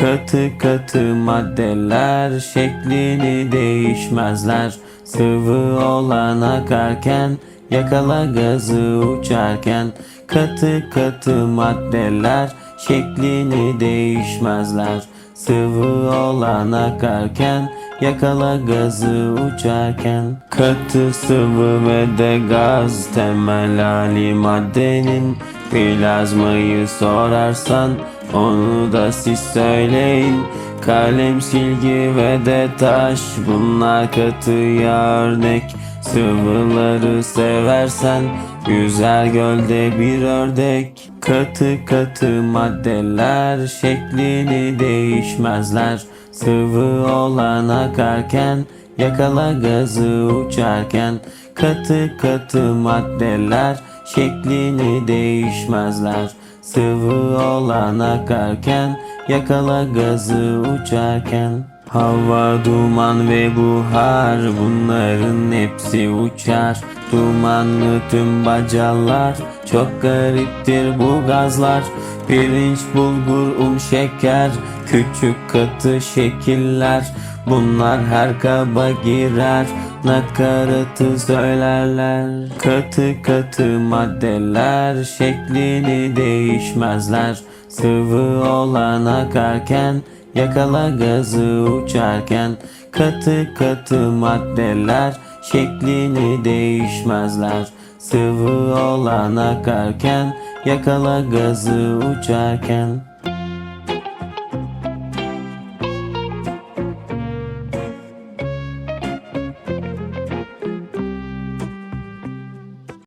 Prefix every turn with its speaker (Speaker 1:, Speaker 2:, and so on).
Speaker 1: Katı katı maddeler şeklini değişmezler. Sıvı olan akarken yakala gazı uçarken. Katı katı maddeler şeklini değişmezler. Sıvı olan akarken yakala gazı uçarken. Katı sıvı ve de gaz temel hali maddenin Plazmayı sorarsan onu da siz söyleyin. Kalem, silgi ve de taş. Bunlar katıya örnek. Sıvıları seversen Yüzer gölde bir ördek. Katı katı maddeler şeklini değişmezler. Sıvı olan akarken yakala gazı uçarken. Katı katı maddeler şeklini değişmezler Sıvı olan akarken yakala gazı uçarken. Hava, duman ve buhar bunların hepsi uçar. Dumanlı tüm bacalar çok gariptir bu gazlar. Pirinç, bulgur, un, şeker küçük katı şekiller. Bunlar her kaba girer nakaratı söylerler. Katı katı maddeler şeklini değişmezler. Sıvı olan akarken yakala gazı uçarken. Katı katı maddeler şeklini değişmezler. Sıvı olan akarken yakala gazı uçarken